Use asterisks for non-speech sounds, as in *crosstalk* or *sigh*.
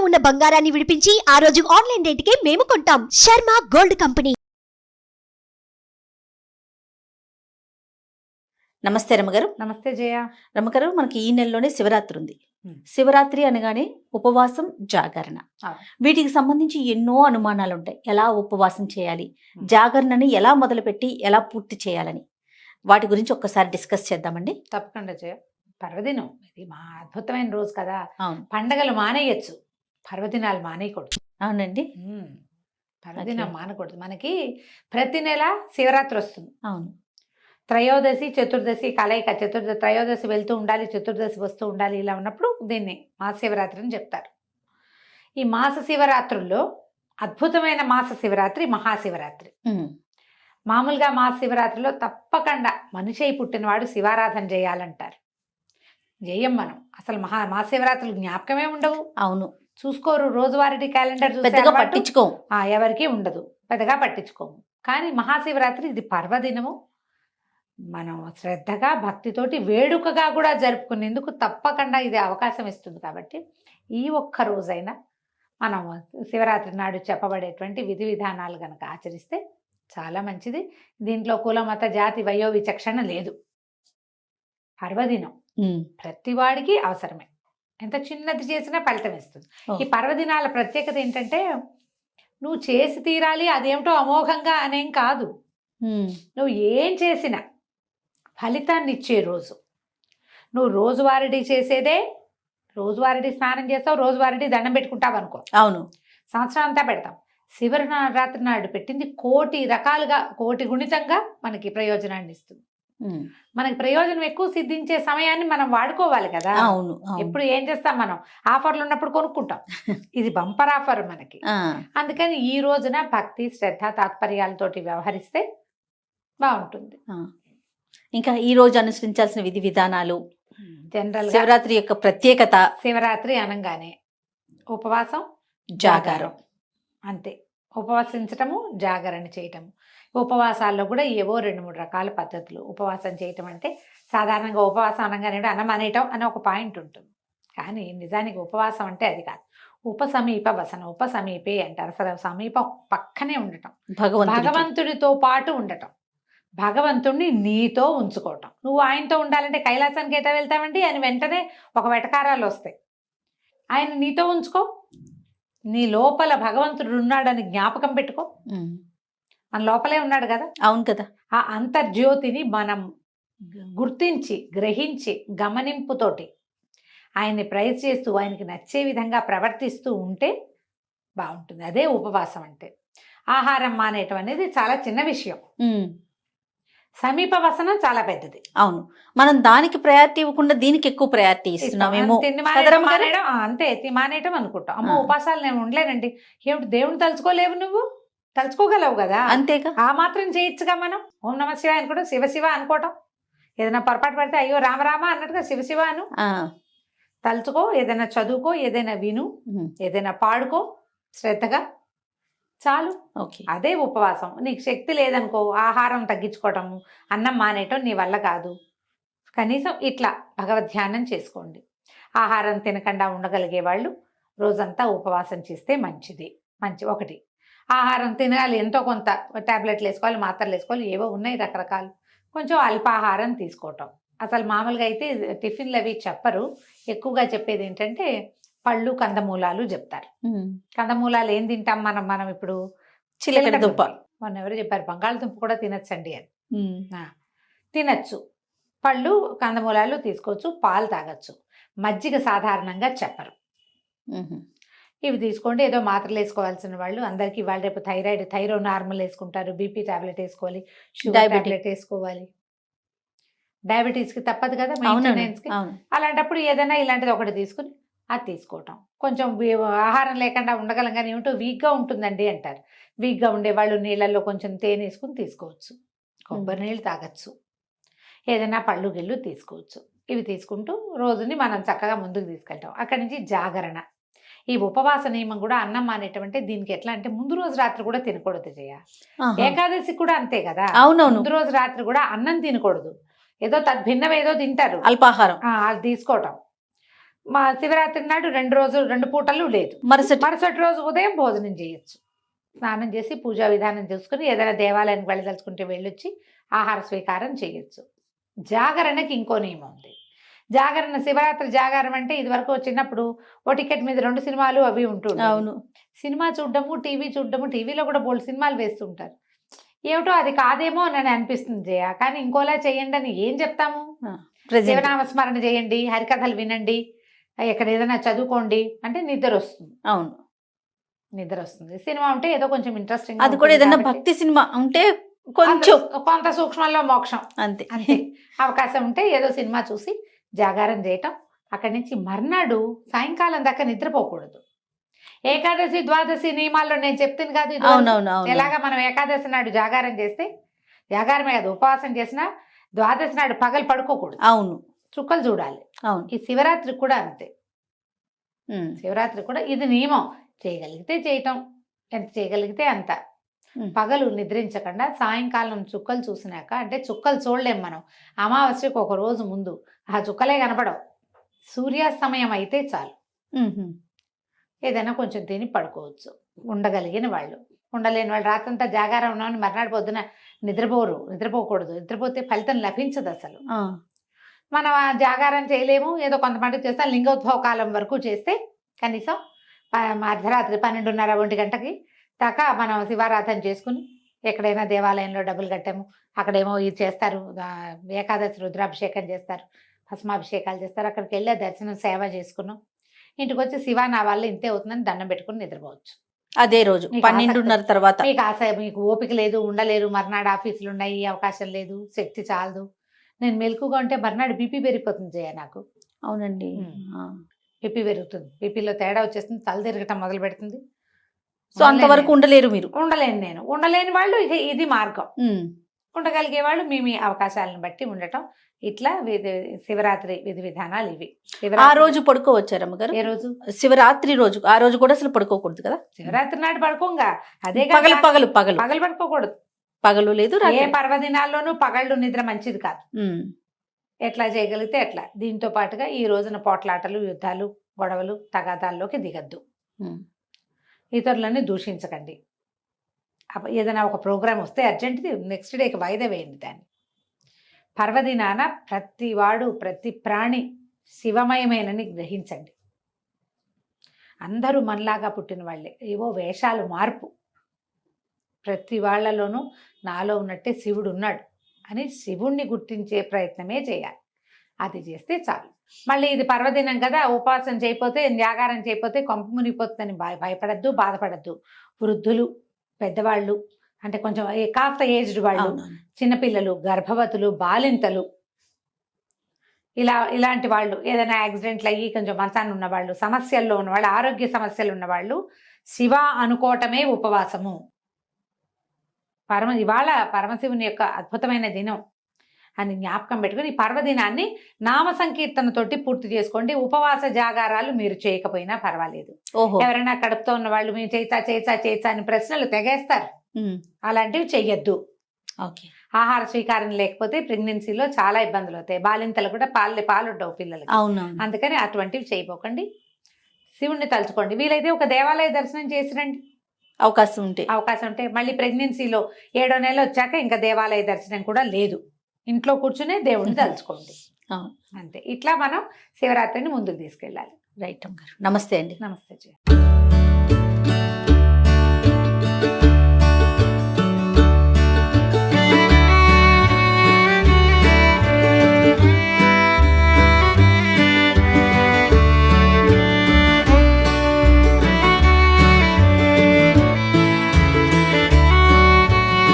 ఉన్న బంగారాన్ని విడిపించి ఆ రోజు ఆన్లైన్ రేటుకే మేము కొంటాం. Sharma gold company. నమస్తే రమ్మగారు నమస్తే జయ. రమ్మగారు మనకి ఈ నెలలోనే శివరాత్రి ఉంది. శివరాత్రి అనగానే ఉపవాసం జాగరణ. వీటికి సంబంధించి ఎన్నో అనుమానాలు ఉంటాయి. ఎలా ఉపవాసం చేయాలి. జాగరణని ఎలా మొదలుపెట్టి ఎలా పూర్తి చేయాలని? వాటి గురించి ఒక్కసారి డిస్కస్ చేద్దామండి. తప్పకుండా జయ. పర్వదినం. ఇది మా అద్భుతమైన రోజు కదా. పండగలు మానేయచ్చు. పర్వదినాలు మానేయకూడదు. అవునండి. ఉమ్. పర్వదినం Okay. మానకూడదు. మనకి ప్రతి నెల శివరాత్రి వస్తుంది. అవును. త్రయోదశి చతుర్దశి కలయిక చతుర్దశి త్రయోదశి వెళ్తూ ఉండాలి చతుర్దశి వస్తూ ఉండాలి ఇలా ఉన్నప్పుడు దీన్ని మహాశివరాత్రి అని చెప్తారు. ఈ మాస శివరాత్రుల్లో అద్భుతమైన మాస శివరాత్రి మహాశివరాత్రి. మామూలుగా మా శివరాత్రిలో తప్పకుండా మనిషి పుట్టినవాడు శివారాధన చేయాలంటారు. చేయం మనం. అసలు మహా మహాశివరాత్రులు జ్ఞాపకమే ఉండవు. అవును. చూసుకోరు రోజువారీ క్యాలెండర్ పెద్దగా అలవాటు, పట్టించుకోం. ఆ, ఎవరికీ ఉండదు. పెద్దగా పట్టించుకోము. కానీ మహాశివరాత్రి ఇది పర్వదినము. మనం శ్రద్ధగా భక్తితోటి వేడుకగా కూడా జరుపుకునేందుకు తప్పకుండా ఇది అవకాశం ఇస్తుంది కాబట్టి ఈ ఒక్క రోజైనా మనం శివరాత్రి నాడు చెప్పబడేటువంటి విధి విధానాలు కనుక ఆచరిస్తే చాలా మంచిది. దీంట్లో కుల మత జాతి వయో విచక్షణ లేదు. పర్వదినం. ప్రతివాడికి అవసరమే. ఎంత చిన్నది చేసినా ఫలితం ఇస్తుంది. ఈ పర్వదినాల ప్రత్యేకత ఏంటంటే నువ్వు చేసి తీరాలి అదేమిటో అమోఘంగా అనేం కాదు. నువ్వు ఏం చేసినా ఫలితాన్ని ఇచ్చే రోజు నువ్వు రోజువారీ చేసేదే రోజువారీ స్నానం చేస్తావు రోజువారీ దండం పెట్టుకుంటావు అనుకో అవును సంవత్సరం అంతా పెడతాం శివరి రాత్రి నాడు పెట్టింది కోటి రకాలుగా కోటి గుణితంగా మనకి ప్రయోజనాన్ని ఇస్తుంది. మనకి ప్రయోజనం ఎక్కువ సిద్ధించే సమయాన్ని మనం వాడుకోవాలి కదా. అవును ఎప్పుడు ఏం చేస్తాం మనం? ఆఫర్లు ఉన్నప్పుడు కొనుక్కుంటాం. *laughs* ఇది బంపర్ ఆఫర్ మనకి. అందుకని ఈ రోజున భక్తి శ్రద్ధ తాత్పర్యాలతోటి వ్యవహరిస్తే బాగుంటుంది. ఇంకా ఈ రోజు అనుసరించాల్సిన విధి విధానాలు జనరల్ శివరాత్రి యొక్క ప్రత్యేకత శివరాత్రి అనగానే ఉపవాసం జాగారం. అంతే. ఉపవాసించటము జాగరణ చేయటము. ఉపవాసాల్లో కూడా ఏవో రెండు మూడు రకాల పద్ధతులు. ఉపవాసం చేయటం అంటే సాధారణంగా ఉపవాసం అనగానే అన్నం అనేయటం అని ఒక పాయింట్ ఉంటుంది. కానీ నిజానికి ఉపవాసం అంటే అది కాదు. ఉపసమీప వసన ఉపసమీపే అంటారు. అసలు సమీపం పక్కనే ఉండటం. భగవంతుడితో పాటు ఉండటం. భగవంతుడిని నీతో ఉంచుకోవటం. నువ్వు ఆయనతో ఉండాలంటే కైలాసానికి ఎటా వెళ్తావండి అని వెంటనే ఒక వెటకారాలు వస్తాయి. ఆయన నీతో ఉంచుకో. నీ లోపల భగవంతుడు ఉన్నాడని జ్ఞాపకం పెట్టుకో. మన లోపలే ఉన్నాడు కదా. అవును కదా. ఆ అంతర్జ్యోతిని మనం గుర్తించి గ్రహించి గమనింపుతోటి ఆయన్ని ప్రైజ్ చేస్తూ ఆయనకి నచ్చే విధంగా ప్రవర్తిస్తూ ఉంటే బాగుంటుంది. అదే ఉపవాసం అంటే. ఆహారం మానేయటం అనేది చాలా చిన్న విషయం. సమీప వసనం చాలా పెద్దది. అవును. మనం దానికి ప్రయారిటీ ఇవ్వకుండా దీనికి ఎక్కువ ప్రయారిటీ ఇస్తున్నామేమో అంతే తి- మానేయటం అనుకుంటాం. అమ్మో. ఉపాసాలు నేను ఉండలేనండి. ఏమిటి దేవుని తలుచుకోలేవు నువ్వు? తలుచుకోగలవు కదా? అంతేగా. ఆ మాత్రం చేయొచ్చుగా మనం? ఓం నమ శివ అనుకోవడం శివ శివ అనుకోవటం. ఏదైనా పొరపాటు పడితే అయ్యో రామ రామ అన్నట్టుగా శివ శివ అను. తలుచుకో ఏదైనా చదువుకో ఏదైనా విను. ఏదైనా పాడుకో శ్రద్ధగా చాలు. ఓకే. అదే ఉపవాసం. నీకు శక్తి లేదనుకో ఆహారం తగ్గించుకోవటము అన్నం మానేయటం నీ వల్ల కాదు. కనీసం ఇట్లా భగవద్ ధ్యానం చేసుకోండి. ఆహారం తినకుండా ఉండగలిగే వాళ్ళు రోజంతా ఉపవాసం చేస్తే మంచిది. మంచి ఒకటి. ఆహారం తినాలి. ఎంతో కొంత టాబ్లెట్లు వేసుకోవాలి మాత్రలు వేసుకోవాలి ఏవో ఉన్నాయి రకరకాలు. కొంచెం అల్పాహారం తీసుకోవటం. అసలు మామూలుగా అయితే టిఫిన్లు అవి చెప్పరు. ఎక్కువగా చెప్పేది ఏంటంటే పళ్ళు కందమూలాలు చెప్తారు. కందమూలాలు ఏం తింటాం మనం? మనం ఇప్పుడు చిలకడ దుంప. మొన్న ఎవరు చెప్పారు బంగాళదుంప కూడా తినచ్చండి అని. తినచ్చు. పళ్ళు కందమూలాలు తీసుకోవచ్చు పాలు తాగొచ్చు. మజ్జిగ సాధారణంగా చెప్పరు. ఇవి తీసుకోండి ఏదో మాత్రలు వేసుకోవాల్సిన వాళ్ళు అందరికీ ఇవాళ రేపు థైరాయిడ్ థైరో నార్మల్ వేసుకుంటారు బీపీ టాబ్లెట్ వేసుకోవాలి షుగర్. టాబ్లెట్ వేసుకోవాలి. డయాబెటీస్కి తప్పదు కదా అలాంటప్పుడు ఏదైనా ఇలాంటిది ఒకటి తీసుకుని అది తీసుకోవటం. కొంచెం ఆహారం లేకుండా ఉండగలం కానీ ఏమిటో వీక్గా ఉంటుందండి అంటారు. వీక్గా ఉండేవాళ్ళు నీళ్ళల్లో కొంచెం తేనె వేసుకుని తీసుకోవచ్చు. కొబ్బరి నీళ్ళు తాగొచ్చు. ఏదైనా పళ్ళు గిళ్ళు తీసుకోవచ్చు. ఇవి తీసుకుంటూ రోజుని మనం చక్కగా ముందుకు తీసుకెళ్తాం. అక్కడి నుంచి జాగరణ. ఈ ఉపవాస నియమం కూడా అన్నం మానేటం దీనికి ఎట్లా అంటే ముందు రోజు రాత్రి కూడా తినకూడదు జయ. ఏకాదశి కూడా అంతే కదా? అవునవును. ముందు రోజు రాత్రి కూడా అన్నం తినకూడదు. ఏదో తద్భిన్నం ఏదో తింటారు. అల్పాహారం. అది తీసుకోవటం. మా శివరాత్రి నాడు రెండు రోజులు రెండు పూటలు లేదు. మరుసటి మరుసటి రోజు ఉదయం భోజనం చేయొచ్చు. స్నానం చేసి పూజా విధానం చేసుకుని ఏదైనా దేవాలయానికి వెళ్ళదలుచుకుంటే వెళ్ళొచ్చి ఆహార స్వీకారం చేయొచ్చు. జాగరణకి ఇంకో నియమం ఉంది. జాగరణ శివరాత్రి జాగారం అంటే ఇది వరకు చిన్నప్పుడు ఓ టికెట్ మీద రెండు సినిమాలు అవి ఉంటుండే అవును. సినిమా చూడడము టీవీ చూడడము టీవీలో కూడా బోల్డ్ సినిమాలు వేస్తుంటారు. ఏమిటో అది కాదేమో అని అనిపిస్తుంది జయ. కానీ ఇంకోలా చేయండి అని ఏం చెప్తాము? ప్రజెంట్. శివనామస్మరణ చేయండి హరికథలు వినండి ఎక్కడ ఏదైనా చదువుకోండి అంటే నిద్ర వస్తుంది అవును. నిద్ర వస్తుంది సినిమా ఉంటే ఏదో కొంచెం ఇంట్రెస్టింగ్ అది కూడా ఏదైనా భక్తి సినిమా ఉంటే కొంచెం కొంత సూక్ష్మంలో మోక్షం. అంతే. అంతే. అవకాశం ఉంటే ఏదో సినిమా చూసి జాగారం చేయటం. అక్కడి నుంచి మర్నాడు సాయంకాలం దాకా నిద్రపోకూడదు. ఏకాదశి ద్వాదశి నియమాల్లో నేను చెప్తాను కాదు ఎలాగా మనం ఏకాదశి నాడు జాగారం చేస్తే జాగారమే కాదు ఉపవాసం చేసినా ద్వాదశి నాడు పగలు పడుకోకూడదు. అవును. చుక్కలు చూడాలి. అవును. ఈ శివరాత్రి కూడా అంతే. శివరాత్రి కూడా ఇది నియమం. చేయగలిగితే చేయటం ఎంత చేయగలిగితే అంత. పగలు నిద్రించకుండా సాయంకాలం చుక్కలు చూసినాక అంటే చుక్కలు చూడలేం మనం. అమావాస్యకు ఒక రోజు ముందు ఆ చుక్కలే కనపడవు. సూర్యాస్తమయం అయితే చాలు. ఏదైనా కొంచెం తిని పడుకోవచ్చు. ఉండగలిగిన వాళ్ళు. ఉండలేని వాళ్ళు. రాత్రంతా జాగారం ఉన్నామని మర్నాడు పొద్దున నిద్రపోరు. నిద్రపోకూడదు. నిద్రపోతే ఫలితం లభించదు అసలు. మనం ఆ జాగారం చేయలేము. ఏదో కొంతమంది చేస్తాం లింగోద్భవ కాలం వరకు చేస్తే కనీసం అర్ధరాత్రి పన్నెండున్నర ఒంటి గంటకి దాకా మనం శివారాధన చేసుకుని ఎక్కడైనా దేవాలయంలో డబ్బులు కట్టాము. అక్కడేమో ఇది చేస్తారు. ఏకాదశి రుద్రాభిషేకం చేస్తారు. భస్మాభిషేకాలు చేస్తారు. అక్కడికి వెళ్ళే దర్శనం సేవ చేసుకున్నాం. ఇంటికి వచ్చి శివ నా వల్ల ఇంతే అవుతుందని దండం పెట్టుకుని నిద్రపోవచ్చు. అదే రోజు పన్నెండున్నర తర్వాత. మీకు ఆశ మీకు ఓపిక లేదు ఉండలేరు. మర్నాడు ఆఫీసులు ఉన్నాయి అవకాశం లేదు శక్తి చాలదు. నేను మెలకుగా ఉంటే మర్నాడు బీపీ పెరిగిపోతుంది జయ నాకు. అవునండి. బీపీ పెరుగుతుంది. బీపీలో తేడా వచ్చేస్తుంది తల తిరగటం మొదలు పెడుతుంది. సో అంతవరకు ఉండలేరు మీరు? ఉండలేను నేను. ఉండలేని వాళ్ళు ఇక ఇది మార్గం. ఉండగలిగే వాళ్ళు మీ మీ అవకాశాలను బట్టి ఉండటం. ఇట్లా శివరాత్రి విధి విధానాలు ఇవి. ఆ రోజు పడుకోవచ్చారు అమ్మగారు? ఏ రోజు? శివరాత్రి రోజు. ఆ రోజు కూడా అసలు పడుకోకూడదు కదా? శివరాత్రి నాడు పడుకోంగా. అదే పగలు పగలు పగలు. పగలు పడుకోకూడదు. పగలు లేదు ఏ పర్వదినాల్లోనూ పగళ్ళు నిద్ర మంచిది కాదు. ఎట్లా చేయగలిగితే ఎట్లా. దీంతో పాటుగా ఈ రోజున పోట్లాటలు యుద్ధాలు గొడవలు తగాదాల్లోకి దిగద్దు. ఇతరులని దూషించకండి. ఏదైనా ఒక ప్రోగ్రాం వస్తే అర్జెంట్ది నెక్స్ట్ డేకి వాయిదా వేయండి దాన్ని. పర్వదినాన ప్రతి వాడు ప్రతి ప్రాణి శివమయమేనని గ్రహించండి. అందరూ మనలాగా పుట్టిన వాళ్ళే. ఏవో వేషాలు మార్పు. ప్రతి వాళ్ళలోనూ నాలో ఉన్నట్టే శివుడు ఉన్నాడు అని శివుణ్ణి గుర్తించే ప్రయత్నమే చేయాలి. అది చేస్తే చాలు. మళ్ళీ ఇది పర్వదినం కదా ఉపవాసం చేయకపోతే జాగారం చేయకపోతే కొంప మునిగిపోతుందని భయ భయపడద్దు బాధపడద్దు. వృద్ధులు పెద్దవాళ్ళు అంటే కొంచెం కాస్త ఏజ్డ్ వాళ్ళు చిన్నపిల్లలు గర్భవతులు బాలింతలు ఇలా ఇలాంటి వాళ్ళు ఏదైనా యాక్సిడెంట్లు అయ్యి కొంచెం మంచాన్ని ఉన్నవాళ్ళు సమస్యల్లో ఉన్నవాళ్ళు ఆరోగ్య సమస్యలు ఉన్నవాళ్ళు శివ అనుకోవటమే ఉపవాసము. పరమ ఇవాళ పరమశివుని యొక్క అద్భుతమైన దినం. అని జ్ఞాపకం పెట్టుకుని ఈ పర్వదినాన్ని నామ సంకీర్తనతోటి పూర్తి చేసుకోండి. ఉపవాస జాగారాలు మీరు చేయకపోయినా పర్వాలేదు. ఓహో. ఎవరైనా కడుపుతో ఉన్న వాళ్ళు మేము చేయిచా చేయిచా చేయిచా అని ప్రశ్నలు తెగేస్తారు. అలాంటివి చెయ్యొద్దు. ఓకే. ఆహార స్వీకారం లేకపోతే ప్రెగ్నెన్సీలో చాలా ఇబ్బందులు అవుతాయి. బాలింతలు కూడా పాలు పాలు ఉండవు పిల్లలకి. అవునవును. అందుకని అటువంటివి చేయబోకండి. శివుణ్ణి తలుచుకోండి. వీలైతే ఒక దేవాలయ దర్శనం చేసి రండి అవకాశం ఉంటే అవకాశం ఉంటే మళ్ళీ ప్రెగ్నెన్సీలో ఏడో నెల వచ్చాక ఇంకా దేవాలయ దర్శనం కూడా లేదు. ఇంట్లో కూర్చునే దేవుణ్ణి *laughs* తలుచుకోండి. అంతే. ఇట్లా మనం శివరాత్రిని ముందుకు తీసుకెళ్ళాలి. రైట్ అమ్మగారు. నమస్తే అండి. నమస్తే